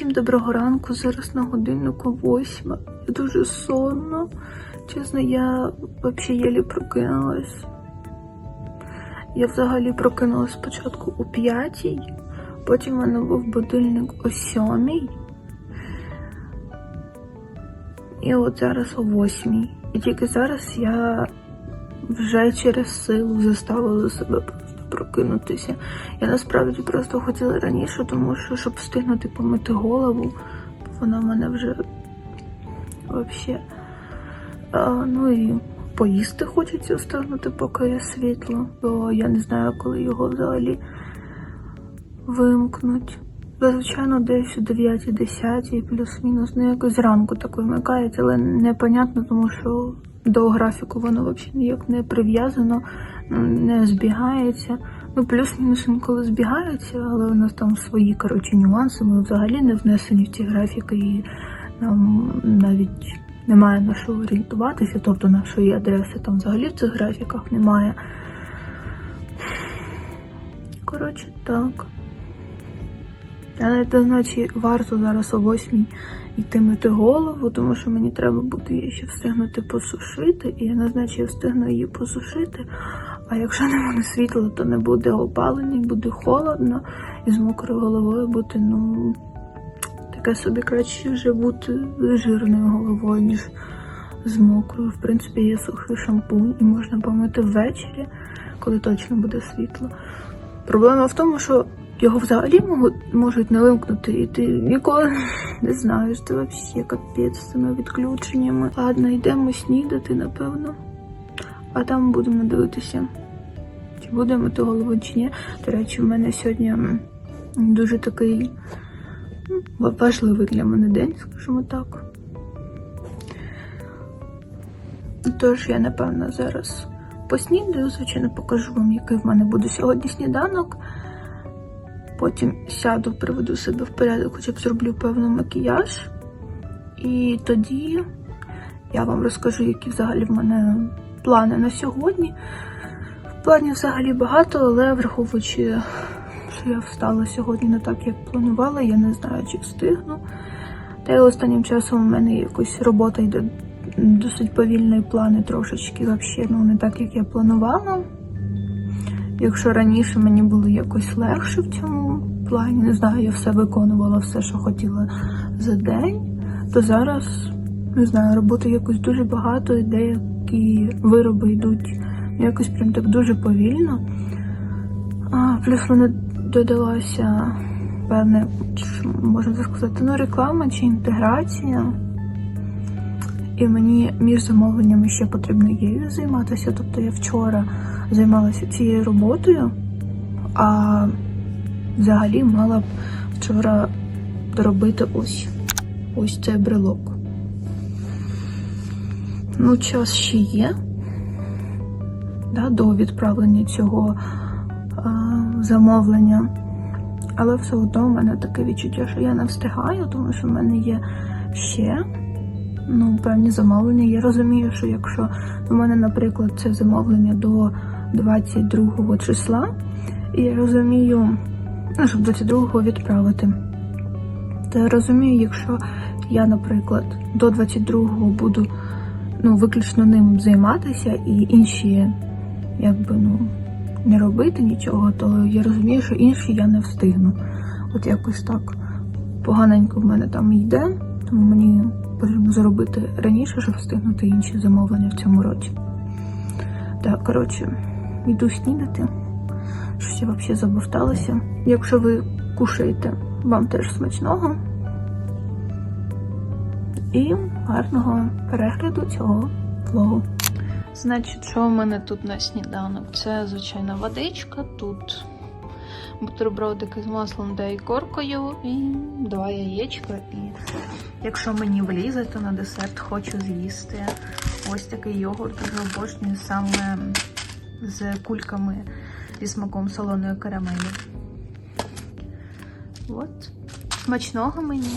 Всім доброго ранку. Зараз на годиннику восьма. Я дуже сонна. Чесно, я взагалі єлі прокинулась. Я взагалі прокинулась спочатку о п'ятій, потім в мене був будильник о сьомій. І от зараз о восьмій. І тільки зараз я вже через силу заставила себе просто прокинутися. Я насправді просто хотіла раніше, тому що щоб встигнути помити голову, вона в мене вже взагалі. Ну і поїсти хочеться встигнути, поки є світло, бо я не знаю, коли його взагалі вимкнуть. Звичайно, десь о 9-10 плюс-мінус, ну якось зранку так вимикається, але непонятно, тому що до графіку воно взагалі ніяк не прив'язано, не збігається. Ну, плюс-мінус інколи збігаються, але у нас там свої коротше нюанси. Ми взагалі не внесені в ці графіки, і нам навіть немає на що орієнтуватися, тобто нашої адреси там взагалі в цих графіках немає. Коротше, так. Але це значить варто зараз о 8 йти мити голову, тому що мені треба буде її ще встигнути посушити, і я не знаю, чи я встигну її посушити. А якщо не буде світла, то не буде опалення, буде холодно, і з мокрою головою бути, ну, таке собі краще вже бути жирною головою, ніж з мокрою. В принципі, є сухий шампунь і можна помити ввечері, коли точно буде світло. Проблема в тому, що його взагалі можуть, не вимкнути, і ти ніколи не знаєш, ти взагалі капець з цими відключеннями. Ладно, йдемо снідати, напевно. А там будемо дивитися, чи буде мити голову, чи ні. До речі, в мене сьогодні дуже такий важливий для мене день, скажімо так. Тож я, напевно, зараз поснідаю, звичайно, покажу вам, який в мене буде сьогодні сніданок. Потім сяду, приведу себе в порядок, хоча б зроблю певний макіяж. І тоді я вам розкажу, які взагалі в мене плани на сьогодні. Планів взагалі багато, але враховуючи, що я встала сьогодні не так, як планувала, я не знаю, чи встигну. Та й останнім часом у мене якось робота йде досить повільно і плани трошечки взагалі ну, не так, як я планувала. Якщо раніше мені було якось легше в цьому плані, не знаю, я все виконувала все, що хотіла за день, то зараз не знаю, роботи якось дуже багато, і деякі вироби йдуть якось прям так дуже повільно. А, плюс мене додалася певне, можна так сказати, ну, реклама чи інтеграція. І мені між замовленнями ще потрібно її займатися. Тобто я вчора займалася цією роботою, а взагалі мала б вчора доробити ось ось цей брелок. Ну, час ще є да, до відправлення цього а, замовлення. Але все одно в мене таке відчуття, що я не встигаю, тому що в мене є ще ну, певні замовлення. Я розумію, що якщо у мене, наприклад, це замовлення до 22 числа, і я розумію, щоб 22-го відправити, то я розумію, якщо я, наприклад, до 22-го буду ну, виключно ним займатися і інші, якби, ну, не робити нічого, то я розумію, що інші я не встигну. От якось так поганенько в мене там йде, тому мені потрібно зробити раніше, щоб встигнути інші замовлення в цьому році. Так, коротше, йду снідати. Щось я взагалі забовталася. Якщо ви кушаєте, вам теж смачного. І гарного перегляду цього влогу. Значить, що в мене тут на сніданок? Це звичайна водичка, тут бутербродики з маслом та ікоркою і два яєчка. І якщо мені влізе, то на десерт хочу з'їсти ось такий йогурт обожнюю саме з кульками зі смаком солоної карамелі. От. Смачного мені.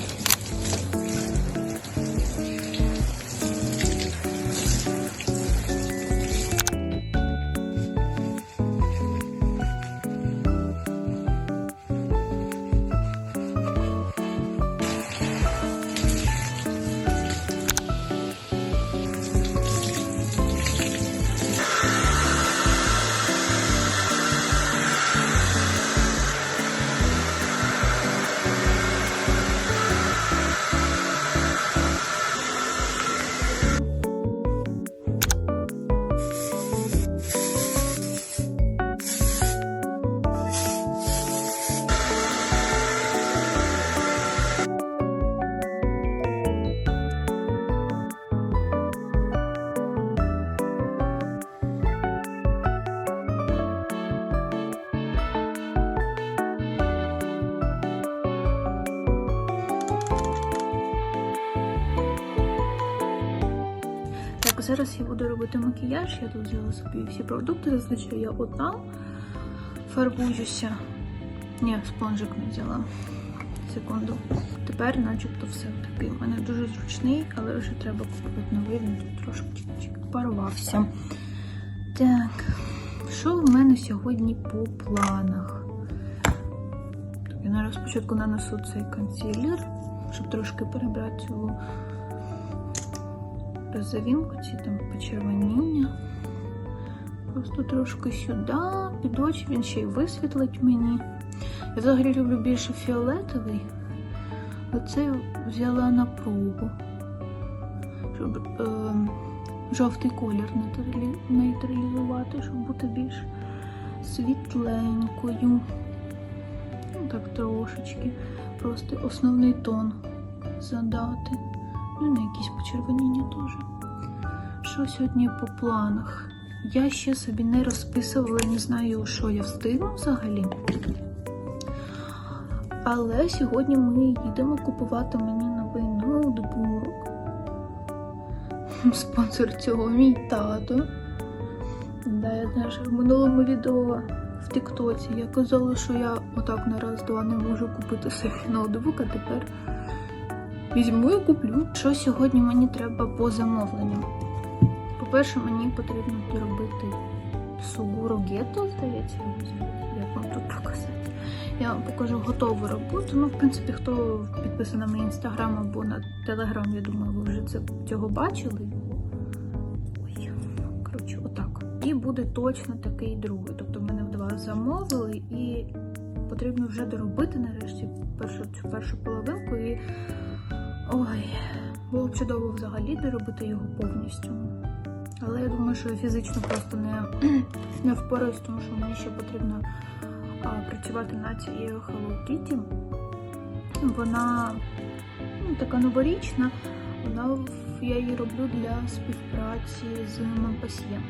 Зараз я буду робити макіяж. Я тут взяла собі всі продукти. Зазвичай я одна фарбуюся. Ні, спонжик не взяла. Секунду. Тепер, начебто, все такий. У мене дуже зручний, але вже треба купити новий. Він тут трошки парувався. Так, що в мене сьогодні по планах? Я зараз спочатку нанесу цей консилер, щоб трошки перебрати цю розовинку, ці там почервоніння. Просто трошки сюди, під очі він ще й висвітлить мені. Я взагалі люблю більше фіолетовий. Оцей взяла на пробу, щоб е, жовтий колір нейтралізувати, щоб бути більш світленькою. Ну, так трошечки. Просто основний тон задати. Ну, на якісь почервоніння теж. Що сьогодні по планах? Я ще собі не розписувала, не знаю, що я встигну взагалі. Але сьогодні ми їдемо купувати мені новий ноутбук. Спонсор цього мій тато. Да, я знаєш, в минулому відео в Тіктоці я казала, що я отак на раз-два не можу купити собі ноутбук, а тепер візьму і куплю. Що сьогодні мені треба по замовленням? По-перше, мені потрібно доробити сугуру гетто, здається, як вам тут показати. Я вам покажу готову роботу. Ну, в принципі, хто підписаний на мій інстаграм або на телеграм, я думаю, ви вже це цього бачили. Ой, коротше, отак. І буде точно такий другий. Тобто в мене в два замовили, і потрібно вже доробити нарешті першу цю першу половинку. І ой, було б чудово взагалі доробити його повністю. Але я думаю, що я фізично просто не, не впораюсь, тому що мені ще потрібно а, працювати над цією Hello Kitty. Вона ну, така новорічна, вона я її роблю для співпраці з Монпасьє.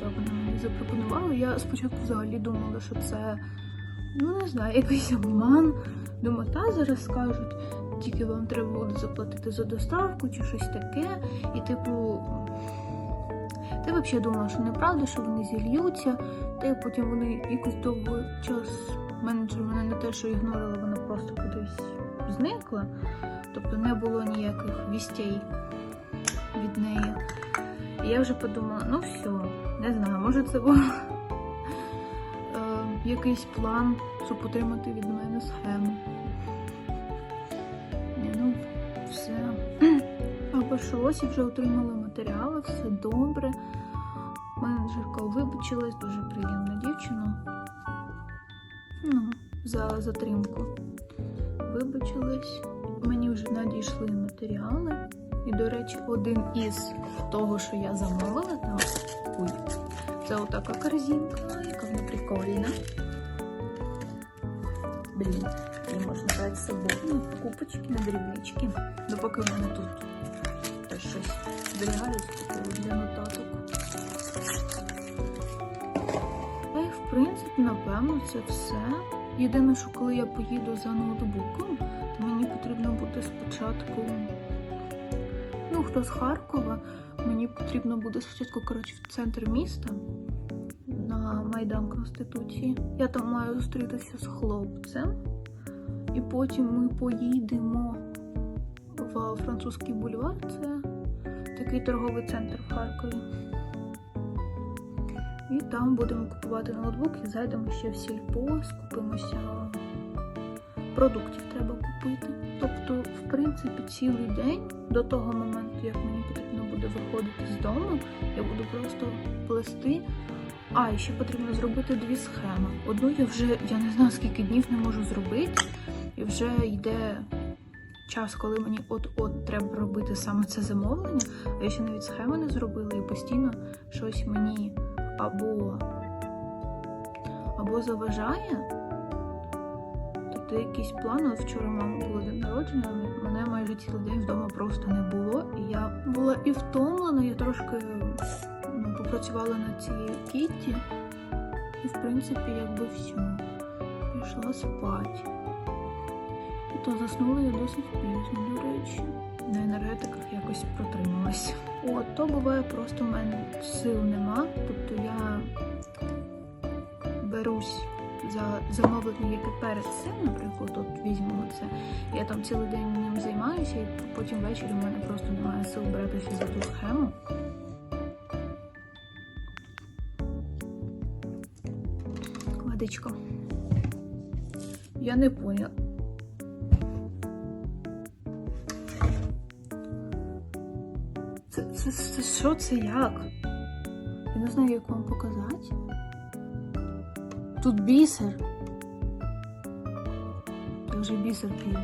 Так вона мені запропонувала. Я спочатку взагалі думала, що це, ну не знаю, якийсь обман. Думаю, та зараз скажуть, тільки вам треба буде заплатити за доставку чи щось таке. І типу. Ти взагалі думала, що неправда, що вони зільються, та й потім вони якось довго час менеджер мене не те, що ігнорила, вона просто кудись зникла. Тобто не було ніяких вістей від неї. І я вже подумала, ну все, не знаю, може це був е, якийсь план, щоб отримати від мене схему. Обійшлось і вже отримали матеріали, все добре. Менеджерка вибачилась, дуже приємна дівчина. Ну, за затримку. Вибачилась. Мені вже надійшли матеріали. І, до речі, один із того, що я замовила, там ой, це отака корзинка, яка вона прикольна. Блін, її можна брати з собою. Ну, купочки на дрібнички. Допоки в мене тут теж щось таке для нотаток. Та й в принципі, напевно, це все. Єдине, що коли я поїду за ноутбуком, то мені потрібно буде спочатку. Ну, хто з Харкова, мені потрібно буде спочатку, коротше, в центр міста на Майдан Конституції. Я там маю зустрітися з хлопцем, і потім ми поїдемо в французький бульвар. Це такий торговий центр в Харкові. І там будемо купувати ноутбук і зайдемо ще в сільпо, скупимося. Продуктів треба купити. Тобто, в принципі, цілий день до того моменту, як мені потрібно буде виходити з дому, я буду просто плести. А, і ще потрібно зробити дві схеми. Одну я вже, я не знаю, скільки днів не можу зробити, і вже йде час, коли мені от-от треба робити саме це замовлення, а я ще навіть схеми не зробила і постійно щось мені або, або заважає. Тобто якийсь план, от вчора мама було день народження, мене майже цілий день вдома просто не було. І я була і втомлена, я трошки ну, попрацювала над цією кітті. І в принципі, якби все. Пішла спати. То заснула я досить пізно, до речі. на енергетиках якось протрималась. От, то буває просто в мене сил нема. Тобто я берусь за замовлення, яке перед цим, наприклад, от візьмемо це. Я там цілий день ним займаюся, і потім ввечері в мене просто немає сил братися за ту схему. Водичка. Я не поняла. Це, це, що це як? Я не знаю, як вам показати. Тут бісер. Я вже бісер п'ю.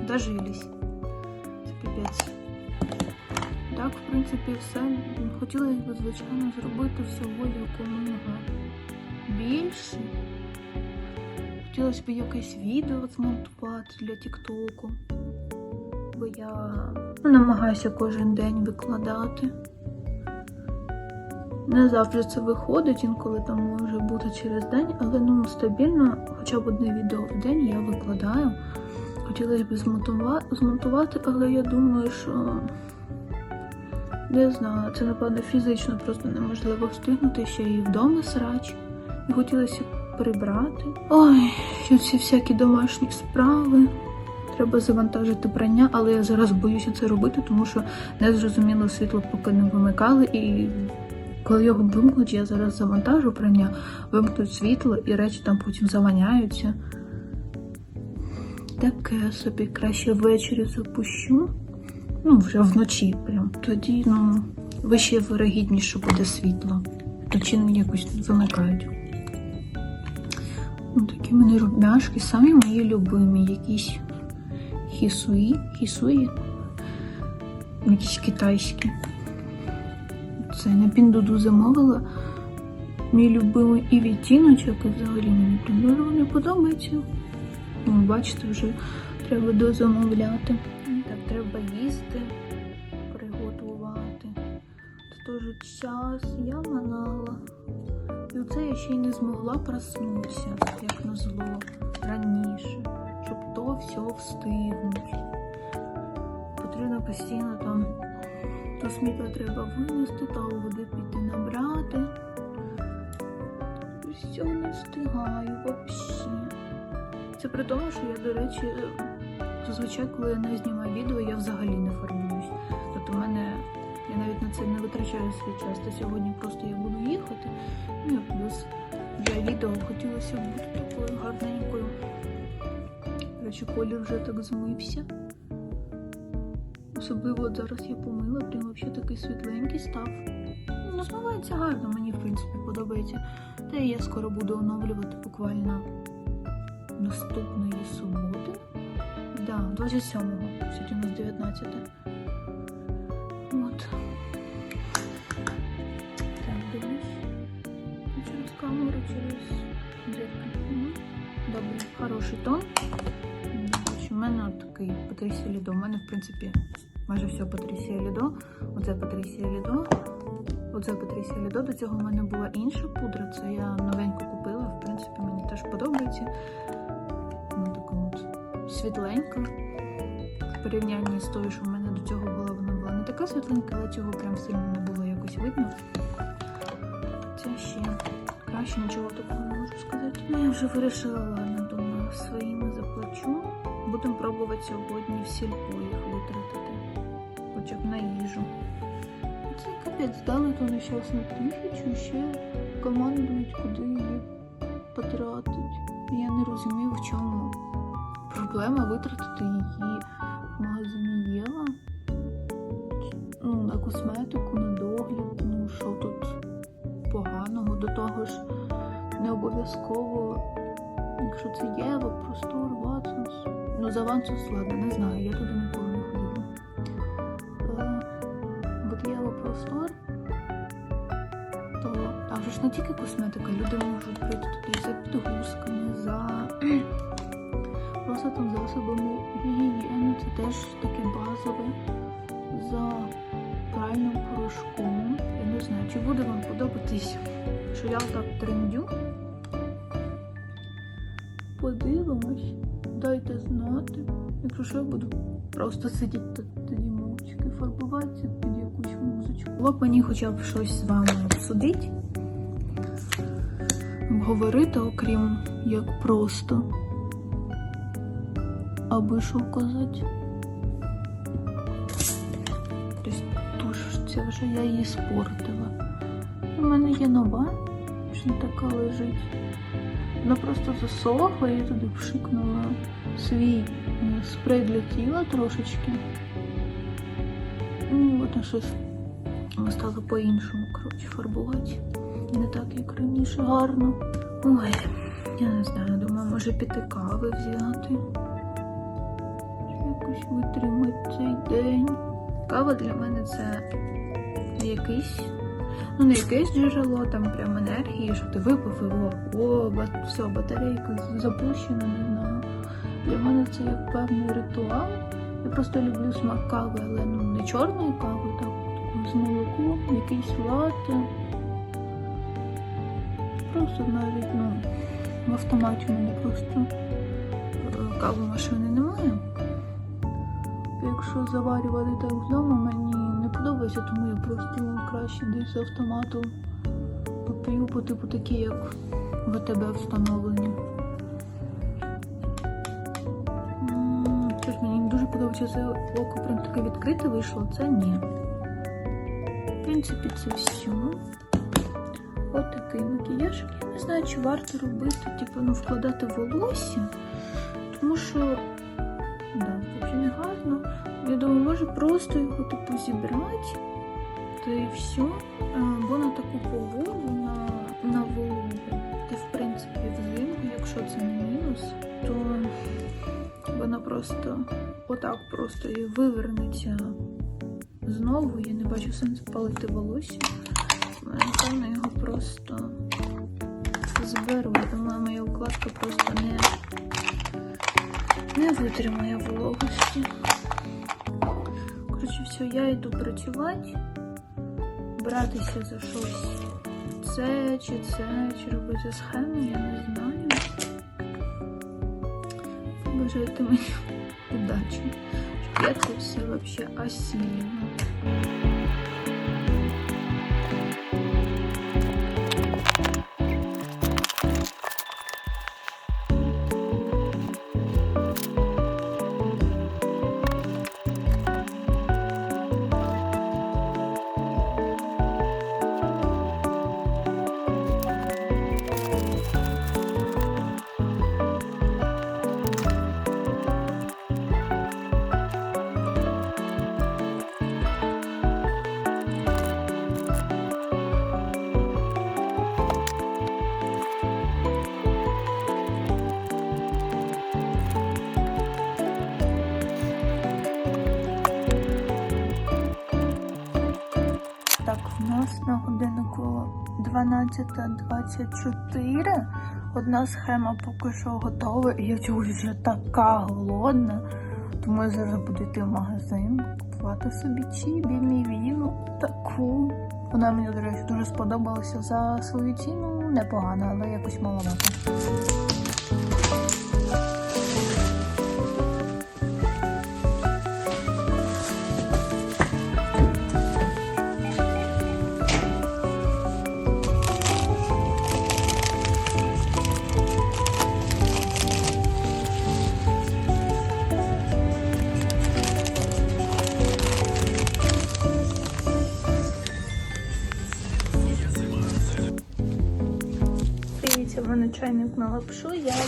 Дожились. Це піпець. Так, в принципі, все. Хотілося б, звичайно, зробити всього якомога більше. Хотілося б якесь відео змонтувати для Тіктоку. Бо я ну, намагаюся кожен день викладати. Не завжди це виходить, інколи там може бути через день, але ну стабільно, хоча б одне відео в день я викладаю. Хотілося б змонтувати, але я думаю, що не знаю, це напевно фізично просто неможливо встигнути ще і вдома срач. І хотілося прибрати. Ой, ці всякі домашні справи. Треба завантажити прання, але я зараз боюся це робити, тому що не зрозуміло світло поки не вимикали. І коли його вимкнуть, я зараз завантажу прання, вимкнуть світло і речі там потім заваняються. Таке собі краще ввечері запущу. Ну, вже вночі прям. Тоді, ну, вище вирогідніше буде світло. Причини якось вимикають. Ну, такі в мене рубяшки, самі мої любимі, якісь хісуї, хісуї, якісь китайські. Це на піндуду замовила. Мій любимий і відтіночок, і взагалі мені прям дуже вони подобаються. Ну, бачите, вже треба дозамовляти. Так, треба їсти, приготувати. Це теж час, я манала. І оце я ще й не змогла проснутися, як назло, раніше, щоб то все встигнути. Потрібно постійно там то сміття треба винести, то води піти набрати. Все не встигаю взагалі. Це при тому, що я, до речі, зазвичай, коли я не знімаю відео, я взагалі не фарбуюсь. Тобто в мене я навіть на це не витрачаю свій час. Та сьогодні просто я буду їхати. Ну і плюс для відео хотілося б бути такою гарненькою. Речі, колір вже так змився. Особливо от зараз я помила, прям взагалі такий світленький став. Ну, змивається гарно, мені в принципі подобається. Та і я скоро буду оновлювати буквально наступної суботи. Да, 27-го. Сьогодні у нас 19. От. Так, дивлюсь. Через камеру, через. Мгм. Добре, хороший тон. Такий Патрісія Лідо. У мене, в принципі, майже все Патрісія Лідо. Оце Патрісія Лідо. Оце Патрісія Лідо. До цього в мене була інша пудра. Це я новеньку купила. В принципі, мені теж подобається. Ну, така от світленька. В порівнянні з тою, що в мене до цього була, вона була не така світленька, але цього прям сильно не було якось видно. Це ще краще нічого такого не можу сказати. Ну, я вже вирішила, ладно, думаю, своїми заплачу. Будемо пробувати сьогодні в сільпо їх витратити. Хоча б на їжу. Це капець, дали ту нещасну тисячу, ще командують, куди її потратить. Я не розумію, в чому проблема витратити її За ладно, не знаю, я туди ніколи не ходила. От Єва простор, то там же ж не тільки косметика, люди можуть прийти туди за підгузками, за просто там засобами гігієни, це теж таке базове за пральним порошком. Я не знаю, чи буде вам подобатись, що я так трендю. Подивимось, дайте знати. Якщо що, я буду просто сидіти тут тоді мовчки фарбуватися під якусь музичку. Було мені хоча б щось з вами обсудити, обговорити, окрім як просто. Аби що казати. Це вже я її спортила. У мене є нова, що така лежить. Вона просто засохла, я туди пшикнула свій е, спрей для тіла трошечки. Ну, от на щось стало по-іншому, коротше, фарбувати. Не так, як раніше, гарно. Ой, я не знаю, думаю, може піти кави взяти. Якось витримати цей день. Кава для мене це якийсь ну не якесь джерело, там прям енергії, що ти випив і о, все, батарейка запущена, не знаю. Для мене це як певний ритуал. Я просто люблю смак кави, але ну не чорної кави, так з молоком, якийсь латте. Просто навіть ну, в автоматі в мене просто е, кави машини немає. Якщо заварювати так вдома, мені не подобається, тому я просто краще десь з автомату поп'ю по типу такі, як в АТБ встановлені. Щось мені дуже подобається це око прям таке відкрите вийшло, це ні. В принципі, це все. От такий макіяж. Я не знаю, чи варто робити, типу, ну, вкладати волосся, тому що Да, взагалі не гарно. Я думаю, може просто його типу зібрати, та і все. Бо на таку погоду, на, на вологу, та в принципі взимку, якщо це не мінус, то вона просто отак просто і вивернеться знову. Я не бачу сенсу палити волосся. Напевно, його просто зберу. Думаю, моя укладка просто не не витримає вологості. Коротше, все, я йду працювати, братися за щось. Це чи це, чи робити схему, я не знаю. Бажайте мені удачі, щоб я це все взагалі осілила. 12.24. Одна схема поки що готова, і я чогось вже така голодна. Тому я зараз буду йти в магазин, купувати собі чібі, мівіну, таку. Вона мені, до речі, дуже сподобалася за свою ціну. Непогана, але якось маловато.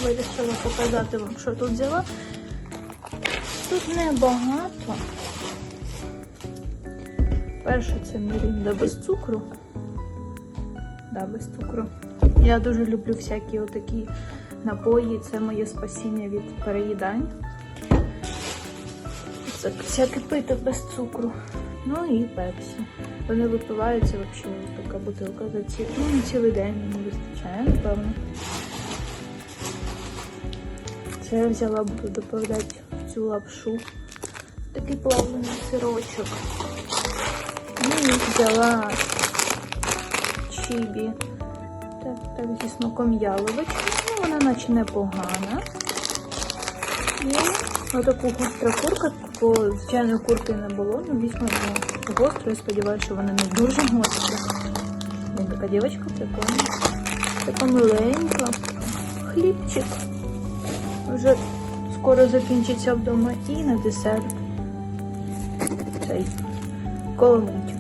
Вирішила показати вам, що тут взяла. Тут небагато. Перше це мірінда без цукру. Да, без цукру. Я дуже люблю всякі отакі напої. Це моє спасіння від переїдань. Це всяке пити без цукру. Ну і пепсі. Вони випиваються взагалі така бутилка за ці. Ну, цілий день мені вистачає, напевно. Це я взяла, буду доповідати в цю лапшу. Такий плавлений сирочок. Ну і взяла чібі. Так, так, зі смаком яловички. Ну, вона наче непогана. отаку гостру курку, бо звичайної курки не було, ну візьмемо гостру, я сподіваюся, що вона не дуже гостра. Така дівчинка прикольна. Така миленька. Хлібчик. Вже скоро закінчиться вдома і на десерт. Цей коломийчик.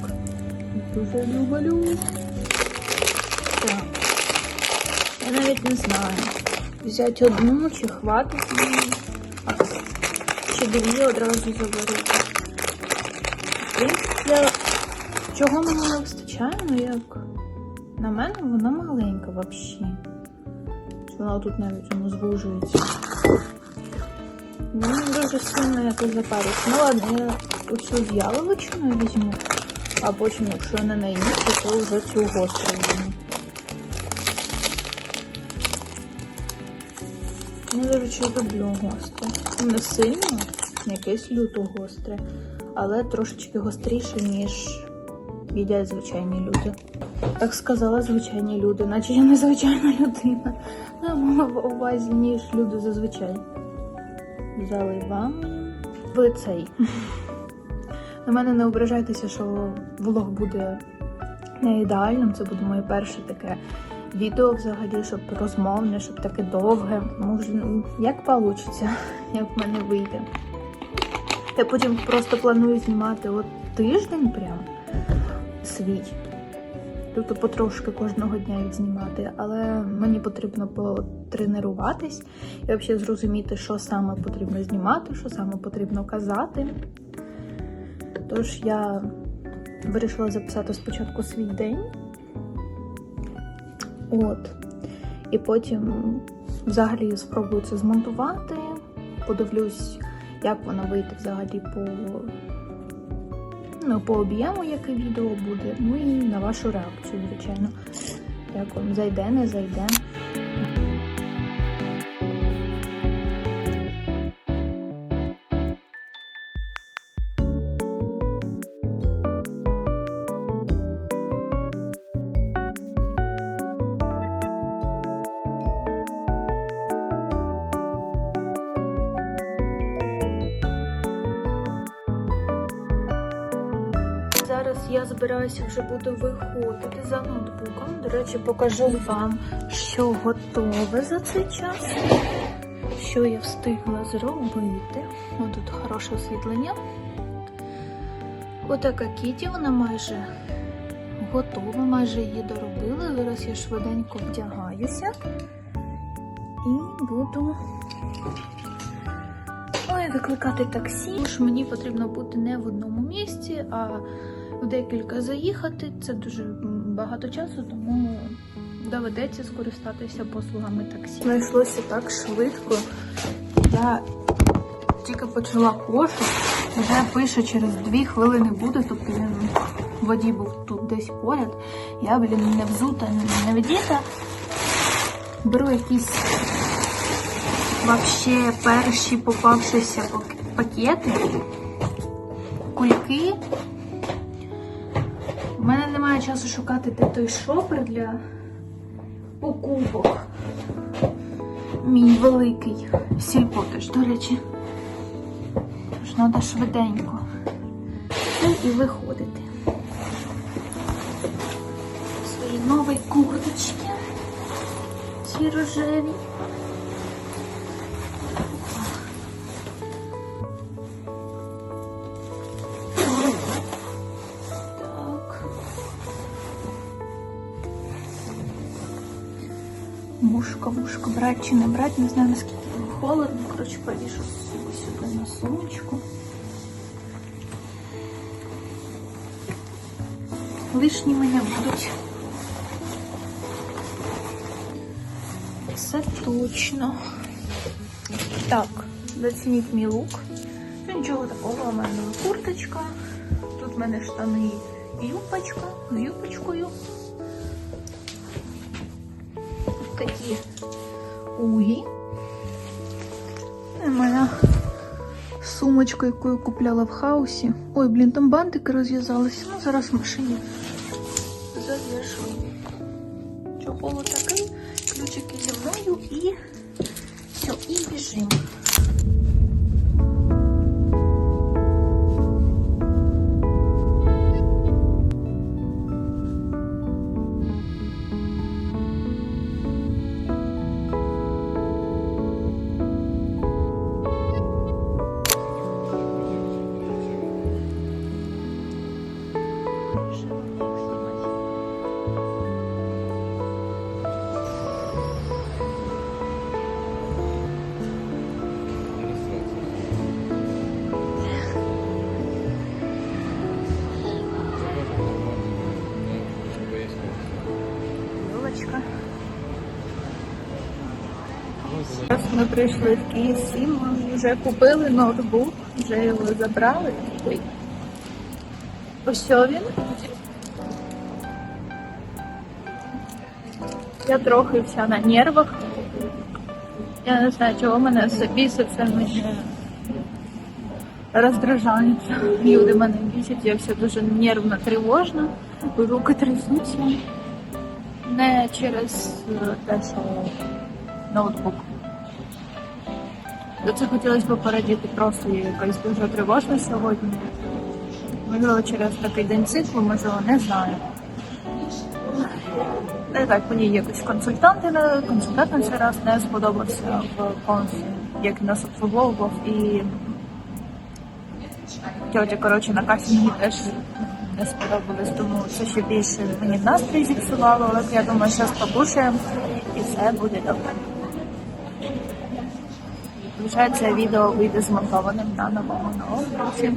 Дуже люблю. Так. Я навіть не знаю. Взяти одну чи хватить мені. Чи дві одразу принципі, я... Чого мені не вистачає, ну як. На мене вона маленька взагалі. Вона тут навіть воно звужується. Мені дуже сильно якось запариться. Ну ладно, я оцю з яловичиною візьму, а потім, якщо не наїмся, то вже цю гостру візьму. Я, до речі, люблю гостре. Не сильно, якесь люто гостре, але трошечки гостріше, ніж їдять звичайні люди. Так сказала звичайні люди, наче я не звичайна людина. Мала в увазі, ніж люди зазвичай. Заливаємо в цей. На мене не ображайтеся, що влог буде не ідеальним. Це буде моє перше таке відео взагалі, щоб розмовне, щоб таке довге. Може, ну, як вийде, як в мене вийде. Я потім просто планую знімати от тиждень прям свій. Тобто потрошки кожного дня їх знімати, але мені потрібно потренуватись і взагалі зрозуміти, що саме потрібно знімати, що саме потрібно казати. Тож я вирішила записати спочатку свій день. От. І потім взагалі спробую це змонтувати, подивлюсь, як воно вийде взагалі по, ну, по об'єму, яке відео буде. Ну і на вашу реакцію, звичайно. Як вам зайде, не зайде. Я збираюся вже буду виходити за ноутбуком. До речі, покажу вам, що готове за цей час, що я встигла зробити. Ось тут хороше освітлення. Отака кіті, вона майже готова, майже її доробили. Зараз я швиденько вдягаюся і буду викликати таксі. Тому що мені потрібно бути не в одному місці, а в декілька заїхати. Це дуже багато часу, тому доведеться скористатися послугами таксі. Знайшлося так швидко. Я тільки почала кошу, вже пише через дві хвилини буде, тобто він водій був тут десь поряд. Я, блін, не взута, не відіта. Беру якісь вообще перші попавшися пакети, кульки. Немає часу шукати де той шопер для покупок. Мій великий сільпо теж, до речі. Тож треба швиденько. Ну і виходити. Свої нові курточки. Ці рожеві. Мушка, мушка, брать чи не брать, не знаю, наскільки там холодно. Коротше, повішу сюди на сумочку. Лишніми не будуть. Це точно. Так, зацініть мій лук. Нічого такого, у мене курточка. Тут в мене штани і юбочка з юбочкою. І моя сумочка, яку я купляла в хаосі. Ой, блін, там бантики розв'язалися. Ну, зараз в машині ми прийшли в Київ 7, ми вже купили ноутбук, вже його забрали. Ось він. Я трохи вся на нервах. Я не знаю, чого мене все біситься, мене роздражають. Люди мене бісять, я вся дуже нервна, тривожна, руки трясуться. Не через те, що ноутбук. До це хотілося б порадіти просто якась дуже тривожна сьогодні. Можливо, через такий день циклу, можливо, не знаю. Не так, мені якось консультанти консультант на цей раз не сподобався в консі, як нас обслуговував і тьотя, коротше, на касі мені теж не сподобалось, тому це ще більше мені настрій зіпсувало, але я думаю, зараз покушаємо і все буде добре. Вважається, відео вийде змонтованим на новому ноутбуці.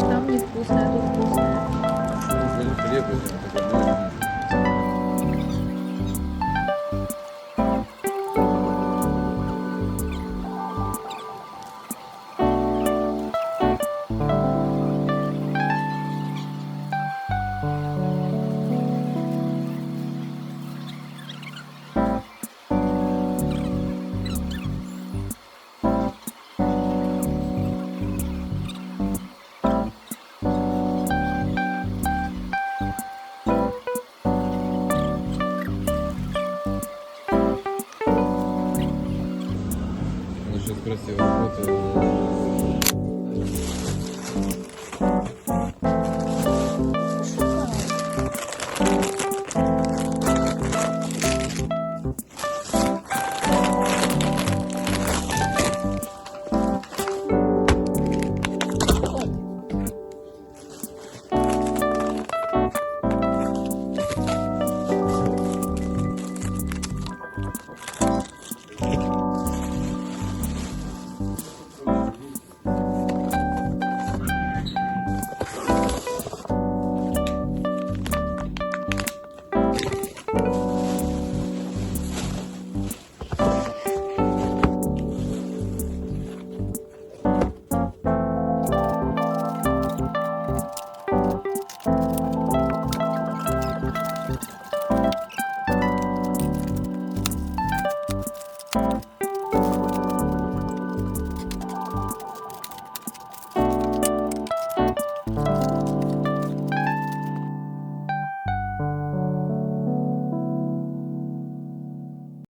Там не вкусно, тут вкусно.